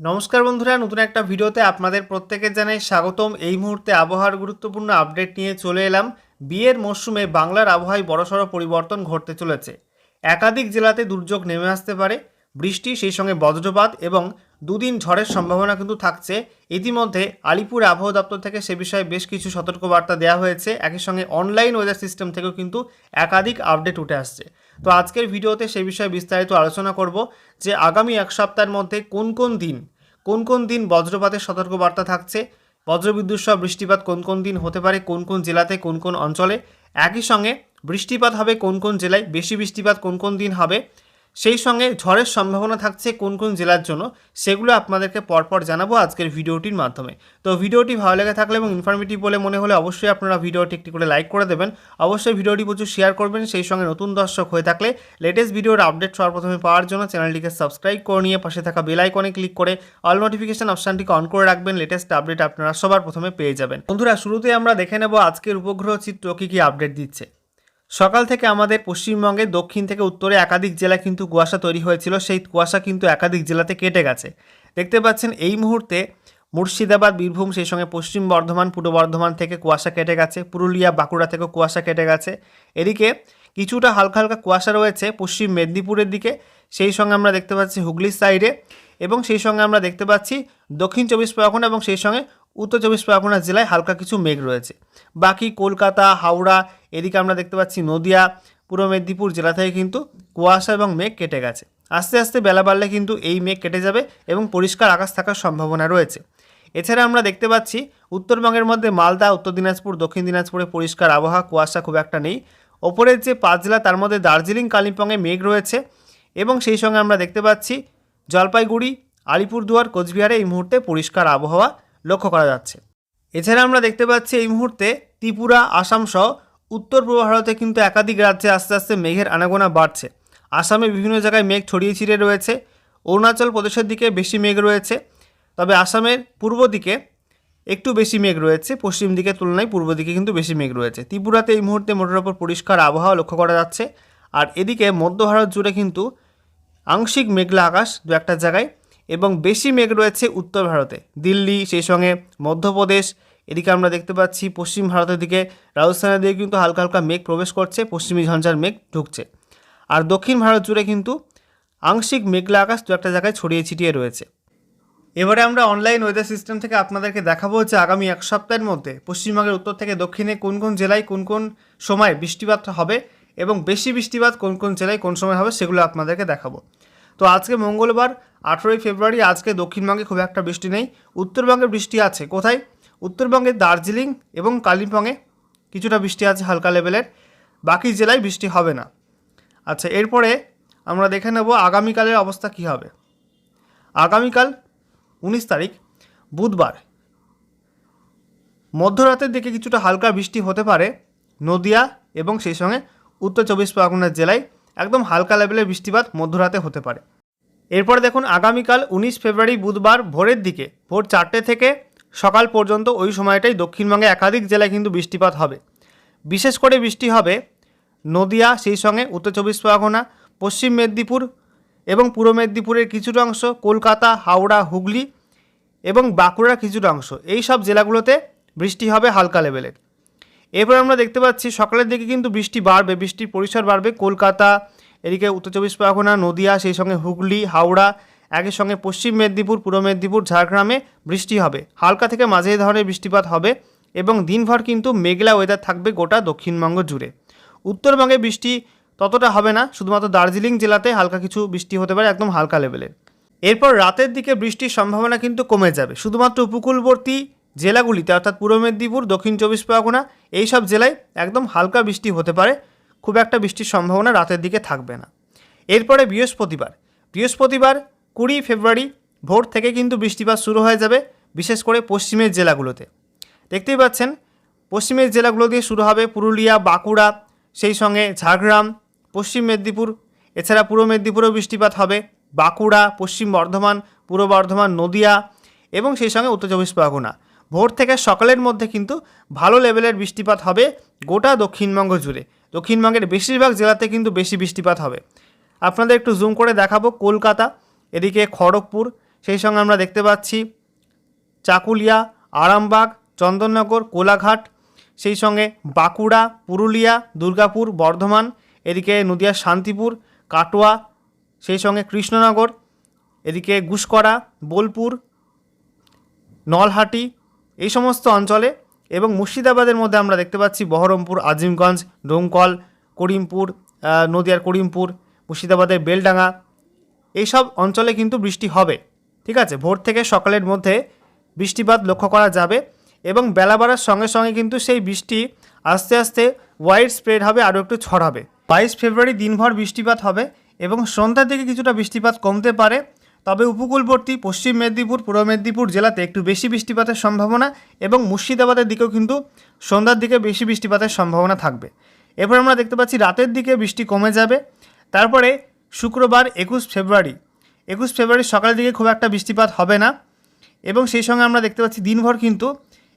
নমস্কার বন্ধুরা, নতুন একটা ভিডিওতে আপনাদের প্রত্যেকের জানাই স্বাগতম। এই মুহূর্তে আবহাওয়ার গুরুত্বপূর্ণ আপডেট নিয়ে চলে এলাম। বিয়ের মরশুমে বাংলার আবহাওয়ায় বড়সড় পরিবর্তন ঘটতে চলেছে। একাধিক জেলাতে দুর্যোগ নেমে আসতে পারে। বৃষ্টি, সেই সঙ্গে বজ্রপাত এবং দুদিন ঝড়ের সম্ভাবনা কিন্তু থাকছে। ইতিমধ্যে আলিপুর আবহাওয়া দপ্তর থেকে সে বিষয়ে বেশ কিছু সতর্কবার্তা দেওয়া হয়েছে। একই সঙ্গে অনলাইন ওয়েদার সিস্টেম থেকেও কিন্তু একাধিক আপডেট উঠে আসছে। তো আজকের ভিডিওতে সে বিষয়ে বিস্তারিত আলোচনা করব যে আগামী এক সপ্তাহের মধ্যে কোন কোন দিন, কোন কোন দিন বজ্রপাতের সতর্কবার্তা থাকছে, বজ্রবিদ্যুৎ সহ বৃষ্টিপাত কোন কোন দিন হতে পারে, কোন কোন জেলাতে, কোন কোন অঞ্চলে। একই সঙ্গে বৃষ্টিপাত হবে কোন কোন জেলায়, বেশি বৃষ্টিপাত কোন কোন দিন হবে সেই সঙ্গে ঝড়ের সম্ভাবনা থাকছে কোন কোন জেলার জন্য, সেগুলো আপনাদেরকে পরপর জানাব আজকের ভিডিওটির মাধ্যমে। তো ভিডিওটি ভালো লেগে থাকলে এবং ইনফরমেটিভ বলে মনে হলে অবশ্যই আপনারা ভিডিওটি একটি করে লাইক করে দেবেন। অবশ্যই ভিডিওটি প্রচুর শেয়ার করবেন, সেই সঙ্গে নতুন দর্শক হয়ে থাকলে লেটেস্ট ভিডিওর আপডেট সর্বপ্রথমে পাওয়ার জন্য চ্যানেলটিকে সাবস্ক্রাইব করে নিয়ে পাশে থাকা বেল আইকনে ক্লিক করে অল নোটিফিকেশন অপশানটিকে অন করে রাখবেন লেটেস্ট আপডেট আপনারা সবার প্রথমে পেয়ে যাবেন। বন্ধুরা শুরুতে আমরা দেখে নেব আজকের উপগ্রহ চিত্র কী কী আপডেট দিচ্ছে। সকাল থেকে আমাদের পশ্চিমবঙ্গে দক্ষিণ থেকে উত্তরে একাধিক জেলা কিন্তু কুয়াশা তৈরি হয়েছিল। সেই কুয়াশা কিন্তু একাধিক জেলাতে কেটে গেছে। দেখতে পাচ্ছেন, এই মুহূর্তে মুর্শিদাবাদ, বীরভূম, সেই সঙ্গে পশ্চিম বর্ধমান, পূর্ব বর্ধমান থেকে কুয়াশা কেটে গেছে। পুরুলিয়া, বাঁকুড়া থেকেও কুয়াশা কেটে গেছে। এদিকে কিছুটা হালকা হালকা কুয়াশা রয়েছে পশ্চিম মেদিনীপুরের দিকে। সেই সঙ্গে আমরা দেখতে পাচ্ছি হুগলির সাইডে এবং সেই সঙ্গে আমরা দেখতে পাচ্ছি দক্ষিণ চব্বিশ পরগনা এবং সেই সঙ্গে উত্তর চব্বিশ পরগনা জেলায় হালকা কিছু মেঘ রয়েছে। বাকি কলকাতা, হাওড়া, এদিকে আমরা দেখতে পাচ্ছি নদিয়া, পূর্ব মেদিনীপুর জেলা থেকে কিন্তু কুয়াশা এবং মেঘ কেটে গেছে। আস্তে আস্তে বেলা বাড়লে কিন্তু এই মেঘ কেটে যাবে এবং পরিষ্কার আকাশ থাকার সম্ভাবনা রয়েছে। এছাড়া আমরা দেখতে পাচ্ছি উত্তরবঙ্গের মধ্যে মালদা, উত্তর দিনাজপুর, দক্ষিণ দিনাজপুরে পরিষ্কার আবহাওয়া, কুয়াশা খুব একটা নেই। ওপরের যে পাঁচ জেলা তার মধ্যে দার্জিলিং, কালিম্পংয়ে মেঘ রয়েছে। এবং সেই সঙ্গে আমরা দেখতে পাচ্ছি জলপাইগুড়ি, আলিপুরদুয়ার, কোচবিহারে এই মুহূর্তে পরিষ্কার আবহাওয়া লক্ষ্য করা যাচ্ছে। এছাড়া আমরা দেখতে পাচ্ছি এই মুহূর্তে ত্রিপুরা, আসাম সহ উত্তর পূর্ব ভারতে কিন্তু একাধিক রাজ্যে আস্তে আস্তে মেঘের আনাগোনা বাড়ছে। আসামে বিভিন্ন জায়গায় মেঘ ছড়িয়ে ছিঁড়ে রয়েছে। অরুণাচল প্রদেশের দিকে বেশি মেঘ রয়েছে। তবে আসামের পূর্ব দিকে একটু বেশি মেঘ রয়েছে। পশ্চিম দিকের তুলনায় পূর্ব দিকে কিন্তু বেশি মেঘ রয়েছে। ত্রিপুরাতে এই মুহূর্তে মোটের ওপর পরিষ্কার আবহাওয়া লক্ষ্য করা যাচ্ছে। আর এদিকে মধ্য ভারত জুড়ে কিন্তু আংশিক মেঘলা আকাশ দু একটা জায়গায় এবং বেশি মেঘ রয়েছে উত্তর ভারতে। দিল্লি সেই সঙ্গে মধ্যপ্রদেশ, এদিকে আমরা দেখতে পাচ্ছি পশ্চিম ভারতের দিকে রাজস্থানের দিকে কিন্তু হালকা হালকা মেঘ প্রবেশ করছে, পশ্চিমী ঝঞ্ঝার মেঘ ঢুকছে। আর দক্ষিণ ভারত জুড়ে কিন্তু আংশিক মেঘলা আকাশ দু একটা জায়গায় ছড়িয়ে ছিটিয়ে রয়েছে। এবারে আমরা অনলাইন ওয়েদার সিস্টেম থেকে আপনাদেরকে দেখাবো যে আগামী এক সপ্তাহের মধ্যে পশ্চিমবঙ্গের উত্তর থেকে দক্ষিণে কোন কোন জেলায় কোন কোন সময় বৃষ্টিপাত হবে এবং বেশি বৃষ্টিপাত কোন কোন জেলায় কোন সময় হবে সেগুলো আপনাদেরকে দেখাবো। তো আজকে মঙ্গলবার, আঠেরোই ফেব্রুয়ারি, আজকে দক্ষিণবঙ্গে খুব একটা বৃষ্টি নেই। উত্তরবঙ্গে বৃষ্টি আছে, কোথায়? উত্তরবঙ্গে দার্জিলিং এবং কালিম্পংয়ে কিছুটা বৃষ্টি আছে হালকা লেভেলের। বাকি জেলায় বৃষ্টি হবে না। আচ্ছা এরপরে আমরা দেখে নেব আগামীকালের অবস্থা কী হবে। আগামীকাল উনিশ তারিখ, বুধবার। মধ্যরাতের দিকে কিছুটা হালকা বৃষ্টি হতে পারে, নদিয়া এবং সেই সঙ্গে উত্তর চব্বিশ পরগনা জেলায় একদম হালকা লেভেলের বৃষ্টিপাত মধ্যরাতে হতে পারে। এরপর দেখুন, আগামীকাল উনিশ ফেব্রুয়ারি বুধবার ভোরের দিকে ভোর চারটে থেকে সকাল পর্যন্ত ওই সময়টাই দক্ষিণবঙ্গে একাধিক জেলায় কিন্তু বৃষ্টিপাত হবে। বিশেষ করে বৃষ্টি হবে নদিয়া, সেই সঙ্গে উত্তর চব্বিশ পরগনা, পশ্চিম মেদিনীপুর এবং পূর্ব মেদিনীপুরের কিছুটা অংশ, কলকাতা, হাওড়া, হুগলি এবং বাঁকুড়ার কিছুটা অংশ। এই সব জেলাগুলোতে বৃষ্টি হবে হালকা লেভেলের এরপর আমরা দেখতে পাচ্ছি সকালের দিকে কিন্তু বৃষ্টি বাড়বে, বৃষ্টির পরিসর বাড়বে। কলকাতা, এদিকে উত্তর চব্বিশ পরগনা, নদিয়া, সেই সঙ্গে হুগলি, হাওড়া, একই সঙ্গে পশ্চিম মেদিনীপুর, পূর্ব মেদিনীপুর, ঝাড়গ্রামে বৃষ্টি হবে। হালকা থেকে মাঝে ধরনের বৃষ্টিপাত হবে এবং দিনভর কিন্তু মেঘলা ওয়েদার থাকবে গোটা দক্ষিণবঙ্গ জুড়ে। উত্তরবঙ্গে বৃষ্টি ততটা হবে না, শুধুমাত্র দার্জিলিং জেলাতে হালকা কিছু বৃষ্টি হতে পারে একদম হালকা লেভেলের এরপর রাতের দিকে বৃষ্টির সম্ভাবনা কিন্তু কমে যাবে। শুধুমাত্র উপকূলবর্তী জেলাগুলিতে, অর্থাৎ পূর্ব মেদিনীপুর, দক্ষিণ চব্বিশ পরগনা এই সব জেলায় একদম হালকা বৃষ্টি হতে পারে। খুব একটা বৃষ্টির সম্ভাবনা রাতের দিকে থাকবে না। এরপরে বৃহস্পতিবার। বৃহস্পতিবার, কুড়ি ফেব্রুয়ারি ভোর থেকে কিন্তু বৃষ্টিপাত শুরু হয়ে যাবে, বিশেষ করে পশ্চিমের জেলাগুলোতে। দেখতেই পাচ্ছেন, পশ্চিমের জেলাগুলো দিয়ে শুরু হবে পুরুলিয়া, বাঁকুড়া, সেই সঙ্গে ঝাড়গ্রাম, পশ্চিম মেদিনীপুর, এছাড়া পূর্ব মেদিনীপুরেও বৃষ্টিপাত হবে। বাঁকুড়া, পশ্চিম বর্ধমান, পূর্ব বর্ধমান, নদিয়া এবং সেই সঙ্গে উত্তর চব্বিশ পরগনা। ভোর থেকে সকালের মধ্যে কিন্তু ভালো লেভেলের বৃষ্টিপাত হবে গোটা দক্ষিণবঙ্গ জুড়ে। দক্ষিণবঙ্গের বেশিরভাগ জেলাতে কিন্তু বেশি বৃষ্টিপাত হবে। আপনাদের একটু জুম করে দেখাবো কলকাতা, এদিকে খড়গপুর, সেই সঙ্গে আমরা দেখতে পাচ্ছি চাকুলিয়া, আরামবাগ, চন্দননগর, কোলাঘাট, সেই সঙ্গে বাঁকুড়া, পুরুলিয়া, দুর্গাপুর, বর্ধমান, এদিকে নদিয়া, শান্তিপুর, কাটোয়া, সেই সঙ্গে কৃষ্ণনগর, এদিকে গুসকরা, বোলপুর, নলহাটি এই সমস্ত অঞ্চলে এবং মুর্শিদাবাদের মধ্যে আমরা দেখতে পাচ্ছি বহরমপুর, আজিমগঞ্জ ডোমকল করিমপুর নদিয়ার করিমপুর, মুর্শিদাবাদের বেলডাঙ্গা, এইসব অঞ্চলে কিন্তু বৃষ্টি হবে। ঠিক আছে? ভোর থেকে সকালের মধ্যে বৃষ্টিপাত লক্ষ্য করা যাবে এবং বেলা বাড়ার সঙ্গে সঙ্গে কিন্তু সেই বৃষ্টি আস্তে আস্তে ওয়াইড স্প্রেড হবে, আরও একটু ছড়াবে। বাইশ ফেব্রুয়ারি দিনভর বৃষ্টিপাত হবে এবং সন্ধ্যার দিকে কিছুটা বৃষ্টিপাত কমতে পারে। তবে উপকূলবর্তী, পশ্চিম মেদিনীপুর, পূর্ব মেদিনীপুর জেলাতে একটু বেশি বৃষ্টিপাতের সম্ভাবনা এবং মুর্শিদাবাদের দিকেও কিন্তু সন্ধ্যার দিকে বেশি বৃষ্টিপাতের সম্ভাবনা থাকবে। এরপর আমরা দেখতে পাচ্ছি রাতের দিকে বৃষ্টি কমে যাবে। তারপরে শুক্রবার একুশ ফেব্রুয়ারি একুশ ফেব্রুয়ারি সকালের দিকে খুব একটা বৃষ্টিপাত হবে না এবং সেই সঙ্গে আমরা দেখতে পাচ্ছি দিনভর কিন্তু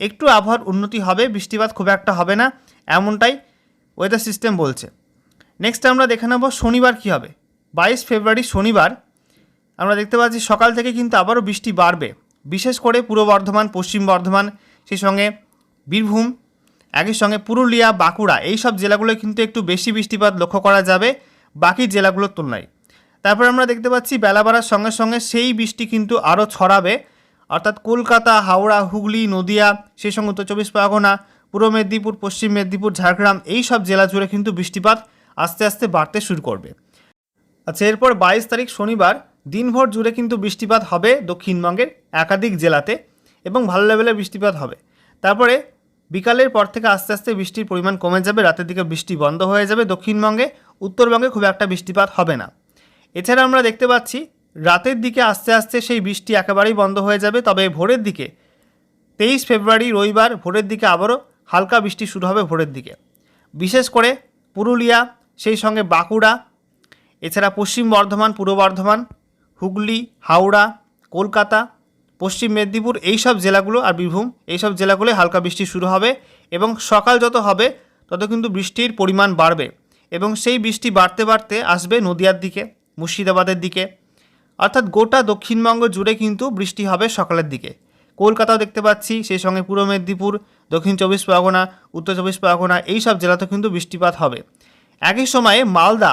একটু আবহাওয়ার উন্নতি হবে, বৃষ্টিপাত খুব একটা হবে না এমনটাই ওয়েদার সিস্টেম বলছে। নেক্সট আমরা দেখে নেব শনিবার কী হবে। বাইশ ফেব্রুয়ারি শনিবার আমরা দেখতে পাচ্ছি সকাল থেকে কিন্তু আবারও বৃষ্টি বাড়বে। বিশেষ করে পূর্ব বর্ধমান, পশ্চিম বর্ধমান, সেই সঙ্গে বীরভূম, একই সঙ্গে পুরুলিয়া, বাঁকুড়া, এই সব জেলাগুলোয় কিন্তু একটু বেশি বৃষ্টিপাত লক্ষ্য করা যাবে বাকি জেলাগুলোর তুলনায়। তারপর আমরা দেখতে পাচ্ছি বেলা বাড়ার সঙ্গে সঙ্গে সেই বৃষ্টি কিন্তু আরও ছড়াবে। অর্থাৎ কলকাতা, হাওড়া, হুগলি, নদিয়া, সেই সঙ্গে উত্তর চব্বিশ পরগনা, পূর্ব মেদিনীপুর, পশ্চিম মেদিনীপুর, ঝাড়গ্রাম, এই সব জেলা জুড়ে কিন্তু বৃষ্টিপাত আস্তে আস্তে বাড়তে শুরু করবে। আচ্ছা এরপর বাইশ তারিখ শনিবার দিনভর জুড়ে কিন্তু বৃষ্টিপাত হবে দক্ষিণবঙ্গের একাধিক জেলাতে এবং ভালো লেভেলের বৃষ্টিপাত হবে। তারপরে বিকালের পর থেকে আস্তে আস্তে বৃষ্টির পরিমাণ কমে যাবে, রাতের দিকে বৃষ্টি বন্ধ হয়ে যাবে, দক্ষিণবঙ্গে, উত্তরবঙ্গে খুব একটা বৃষ্টিপাত হবে না। এছাড়া আমরা দেখতে পাচ্ছি রাতের দিকে আস্তে আস্তে সেই বৃষ্টি একেবারেই বন্ধ হয়ে যাবে, তবে ভোরের দিকে, তেইশ ফেব্রুয়ারি, রবিবার, ভোরের দিকে আবারও হালকা বৃষ্টি শুরু হবে ভোরের দিকে। বিশেষ করে পুরুলিয়া, সেই সঙ্গে বাঁকুড়া, এছাড়া পশ্চিম বর্ধমান, পূর্ব বর্ধমান হুগলি, হাওড়া, কলকাতা, পশ্চিম মেদিনীপুর এই সব জেলাগুলো আর বীরভূম এই সব জেলাগুলোয় হালকা বৃষ্টি শুরু হবে এবং সকাল যত হবে তত কিন্তু বৃষ্টির পরিমাণ বাড়বে এবং সেই বৃষ্টি বাড়তে বাড়তে আসবে নদিয়ার দিকে, মুর্শিদাবাদের দিকে। অর্থাৎ গোটা দক্ষিণবঙ্গ জুড়ে কিন্তু বৃষ্টি হবে সকালের দিকে। কলকাতাও দেখতে পাচ্ছি, সেই সঙ্গে পূর্ব মেদিনীপুর, দক্ষিণ চব্বিশ পরগনা, উত্তর চব্বিশ পরগনা এই সব জেলাতে কিন্তু বৃষ্টিপাত হবে। একই সময়ে মালদা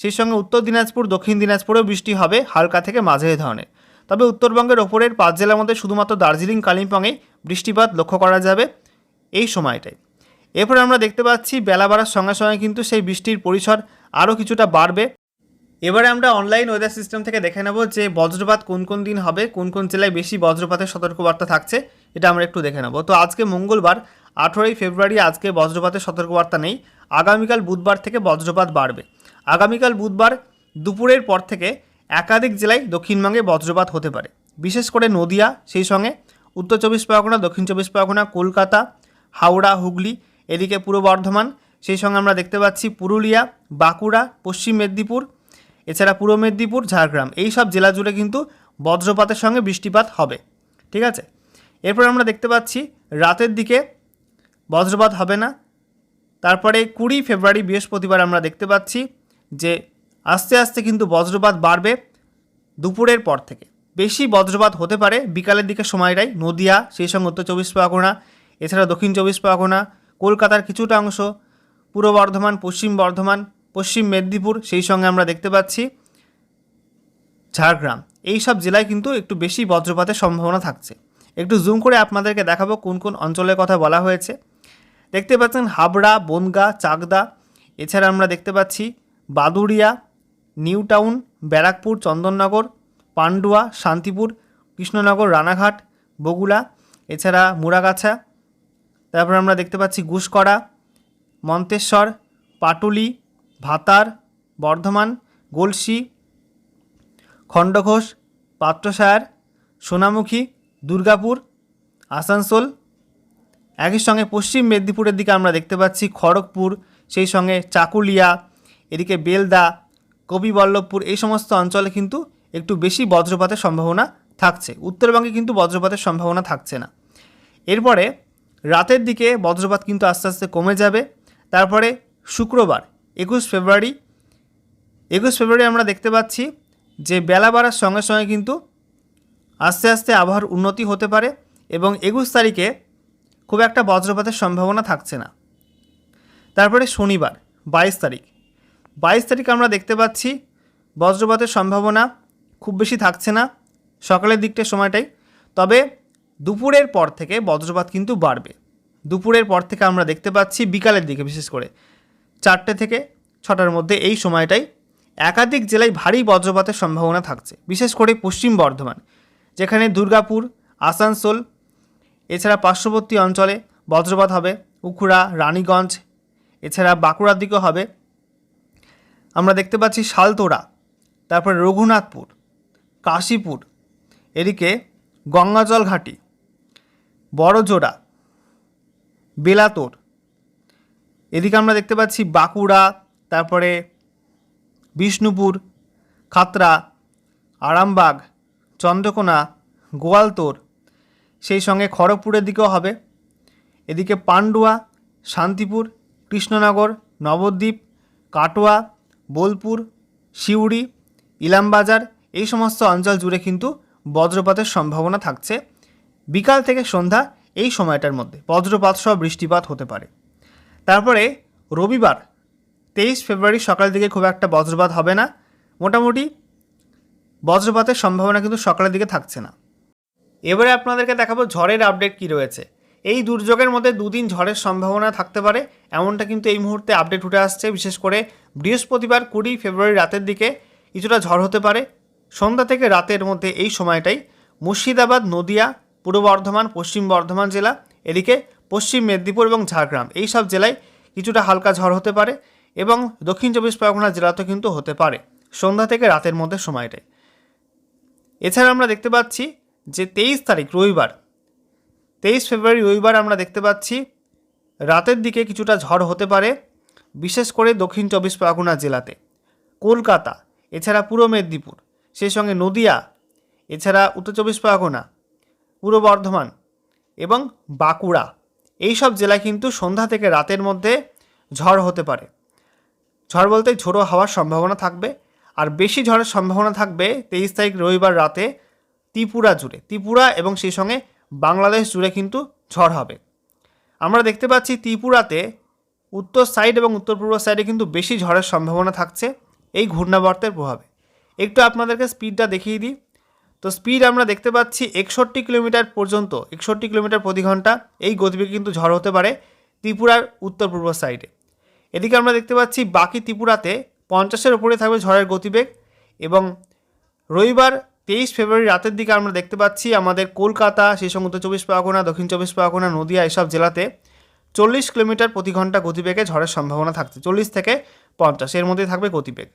সেই সঙ্গে উত্তর দিনাজপুর, দক্ষিণ দিনাজপুরেও বৃষ্টি হবে, হালকা থেকে মাঝারি ধরনের। তবে উত্তরবঙ্গের ওপরের পাঁচ জেলার মধ্যে শুধুমাত্র দার্জিলিং, কালিম্পংয়ে বৃষ্টিপাত লক্ষ্য করা যাবে এই সময়টায়। এরপরে আমরা দেখতে পাচ্ছি, বেলা বাড়ার সঙ্গে সঙ্গে কিন্তু সেই বৃষ্টির পরিসর আরও কিছুটা বাড়বে। এবারে আমরা অনলাইন ওয়েদার সিস্টেম থেকে দেখে নেব যে বজ্রপাত কোন কোন দিন হবে, কোন কোন জেলায় বেশি বজ্রপাতের সতর্কবার্তা থাকছে, এটা আমরা একটু দেখে নেব। তো আজকে মঙ্গলবার, আঠেরোই ফেব্রুয়ারি আজকে বজ্রপাতের সতর্কবার্তা নেই, আগামীকাল বুধবার থেকে বজ্রপাত বাড়বে। আগামীকাল বুধবার দুপুরের পর থেকে একাধিক জেলায় দক্ষিণবঙ্গে বজ্রপাত হতে পারে। বিশেষ করে নদিয়া, সেই সঙ্গে উত্তর চব্বিশ পরগনা, দক্ষিণ চব্বিশ পরগনা, কলকাতা, হাওড়া, হুগলি, এদিকে পূর্ব বর্ধমান, সেই সঙ্গে আমরা দেখতে পাচ্ছি পুরুলিয়া, বাঁকুড়া, পশ্চিম মেদিনীপুর, এছাড়া পূর্ব মেদিনীপুর, ঝাড়গ্রাম। এই সব জেলা জুড়ে কিন্তু বজ্রপাতের সঙ্গে বৃষ্টিপাত হবে। ঠিক আছে? এরপর আমরা দেখতে পাচ্ছি রাতের দিকে বজ্রপাত হবে না। তারপরে কুড়ি ফেব্রুয়ারি বৃহস্পতিবার আমরা দেখতে পাচ্ছি যে আস্তে আস্তে কিন্তু বজ্রপাত বাড়বে দুপুরের পর থেকে। বেশি বজ্রপাত হতে পারে বিকালের দিকে সময়টাই। নদিয়া, সেই সঙ্গে উত্তর চব্বিশ পরগনা, এছাড়া দক্ষিণ চব্বিশ পরগনা, কলকাতার কিছুটা অংশ, পূর্ব বর্ধমান, পশ্চিম বর্ধমান, পশ্চিম মেদিনীপুর, সেই সঙ্গে আমরা দেখতে পাচ্ছি ঝাড়গ্রাম। এই সব জেলায় কিন্তু একটু বেশি বজ্রপাতের সম্ভাবনা থাকছে। একটু জুম করে আপনাদেরকে দেখাবো কোন কোন অঞ্চলের কথা বলা হয়েছে। দেখতে পাচ্ছেন হাবড়া, বনগা, চাকদা, এছাড়া আমরা দেখতে পাচ্ছি বাদুড়িয়া নিউ টাউন ব্যারাকপুর, চন্দননগর, পান্ডুয়া, শান্তিপুর, কৃষ্ণনগর, রানাঘাট বগুলা এছাড়া মুরাগাছা তারপর আমরা দেখতে পাচ্ছি গুসকরা মন্তেশ্বর, পাটুলি, ভাতার, বর্ধমান, গলসি, খণ্ডঘোষ, পাত্রসায়ার, সোনামুখী, দুর্গাপুর, আসানসোল। একই সঙ্গে পশ্চিম মেদিনীপুরের দিকে আমরা দেখতে পাচ্ছি খড়গপুর, সেই সঙ্গে চাকুলিয়া এদিকে বেলদা কবিবল্লভপুর এই সমস্ত অঞ্চলে কিন্তু একটু বেশি বজ্রপাতের সম্ভাবনা থাকছে। উত্তরবঙ্গে কিন্তু বজ্রপাতের সম্ভাবনা থাকছে না। এরপরে রাতের দিকে বজ্রপাত কিন্তু আস্তে আস্তে কমে যাবে। তারপরে শুক্রবার, একুশ ফেব্রুয়ারি একুশ ফেব্রুয়ারি আমরা দেখতে পাচ্ছি যে বেলা বাড়ার সঙ্গে সঙ্গে কিন্তু আস্তে আস্তে আবহাওয়ার উন্নতি হতে পারে এবং একুশ তারিখে খুব একটা বজ্রপাতের সম্ভাবনা থাকছে না। তারপরে শনিবার, বাইশ তারিখ বাইশ তারিখ আমরা দেখতে পাচ্ছি। বজ্রপাতের সম্ভাবনা খুব বেশি থাকছে না। সকালের দিকটা সময়টাই। তবে দুপুরের পর থেকে বজ্রপাত কিন্তু বাড়বে। দুপুরের পর থেকে আমরা দেখতে পাচ্ছি বিকালের দিকে, বিশেষ করে চারটে থেকে ছটার মধ্যে এই সময়টাই একাধিক জেলায় ভারী বজ্রপাতের সম্ভাবনা থাকছে, বিশেষ করে পশ্চিম বর্ধমান, যেখানে দুর্গাপুর, আসানসোল, এছাড়া পার্শ্ববর্তী অঞ্চলে বজ্রপাত হবে, উখুড়া, রানীগঞ্জ, এছাড়া বাঁকুড়ার দিকেও হবে। আমরা দেখতে পাচ্ছি শালতোড়া, তারপরে রঘুনাথপুর, কাশীপুর, এদিকে গঙ্গাজল ঘাটি বড়জোড়া, বেলাতোর, এদিকে আমরা দেখতে পাচ্ছি বাঁকুড়া, তারপরে বিষ্ণুপুর, খাতরা, আরামবাগ, চন্দ্রকোনা, গোয়ালতোর, সেই সঙ্গে খড়গপুরের দিকেও হবে। এদিকে পান্ডুয়া, শান্তিপুর, কৃষ্ণনগর, নবদ্বীপ, কাটোয়া বোলপুর, সিউড়ি, ইলামবাজার এই সমস্ত অঞ্চল জুড়ে কিন্তু বজ্রপাতের সম্ভাবনা থাকছে। বিকাল থেকে সন্ধ্যা এই সময়টার মধ্যে বজ্রপাত সহ বৃষ্টিপাত হতে পারে। তারপরে রবিবার, তেইশ ফেব্রুয়ারি সকালের দিকে খুব একটা বজ্রপাত হবে না। মোটামুটি বজ্রপাতের সম্ভাবনা কিন্তু সকালের দিকে থাকছে না। এবারে আপনাদেরকে দেখাবো ঝড়ের আপডেট কী রয়েছে। এই দুর্যোগের মধ্যে দুদিন ঝড়ের সম্ভাবনা থাকতে পারে। এমনটা কিন্তু এই মুহূর্তে আপডেট উঠে আসছে, বিশেষ করে বৃহস্পতিবার কুড়ি ফেব্রুয়ারি রাতের দিকে কিছুটা ঝড় হতে পারে। সন্ধ্যা থেকে রাতের মধ্যে এই সময়টাই মুর্শিদাবাদ, নদিয়া, পূর্ব বর্ধমান, পশ্চিম বর্ধমান জেলা, এদিকে পশ্চিম মেদিনীপুর এবং ঝাড়গ্রাম এই সব জেলায় কিছুটা হালকা ঝড় হতে পারে এবং দক্ষিণ চব্বিশ পরগনা জেলাতেও কিন্তু হতে পারে সন্ধ্যা থেকে রাতের মধ্যে সময়টায় এছাড়া আমরা দেখতে পাচ্ছি যে তেইশ তারিখ রবিবার তেইশ ফেব্রুয়ারি রবিবার আমরা দেখতে পাচ্ছি, রাতের দিকে কিছুটা ঝড় হতে পারে, বিশেষ করে দক্ষিণ চব্বিশ পরগনা জেলাতে। কলকাতা, এছাড়া পূর্ব মেদিনীপুর, সেই সঙ্গে নদিয়া, এছাড়া উত্তর চব্বিশ পরগনা, পূর্ব বর্ধমান এবং বাঁকুড়া। এই সব জেলায় কিন্তু সন্ধ্যা থেকে রাতের মধ্যে ঝড় হতে পারে। ঝড় বলতে ঝোড়ো হওয়ার সম্ভাবনা থাকবে, আর বেশি ঝড়ের সম্ভাবনা থাকবে তেইশ তারিখ রবিবার রাতে ত্রিপুরা জুড়ে। ত্রিপুরা এবং সেই সঙ্গে বাংলাদেশ জুড়ে কিন্তু ঝড় হবে। আমরা দেখতে পাচ্ছি ত্রিপুরাতে উত্তর সাইড এবং উত্তর পূর্ব সাইডে কিন্তু বেশি ঝড়ের সম্ভাবনা থাকছে এই ঘূর্ণাবর্তের প্রভাবে। একটু আপনাদেরকে স্পিডটা দেখিয়ে দিই। তো স্পিড আমরা দেখতে পাচ্ছি একষট্টি কিলোমিটার পর্যন্ত, একষট্টি কিলোমিটার প্রতি ঘণ্টা এই গতিবেগে কিন্তু ঝড় হতে পারে ত্রিপুরার উত্তর পূর্ব সাইডে এদিকে আমরা দেখতে পাচ্ছি বাকি ত্রিপুরাতে পঞ্চাশের উপরে থাকবে ঝড়ের গতিবেগ এবং রবিবার তেইশ ফেব্রুয়ারি রাতের দিকে আমরা দেখতে পাচ্ছি আমাদের কলকাতা সেই সঙ্গে উত্তর চব্বিশ পরগনা, দক্ষিণ চব্বিশ পরগনা, নদিয়া এসব জেলাতে চল্লিশ কিলোমিটার প্রতি ঘণ্টা গতিবেগে ঝড়ের সম্ভাবনা থাকছে, চল্লিশ থেকে পঞ্চাশ, এর মধ্যে থাকবে গতিবেগ।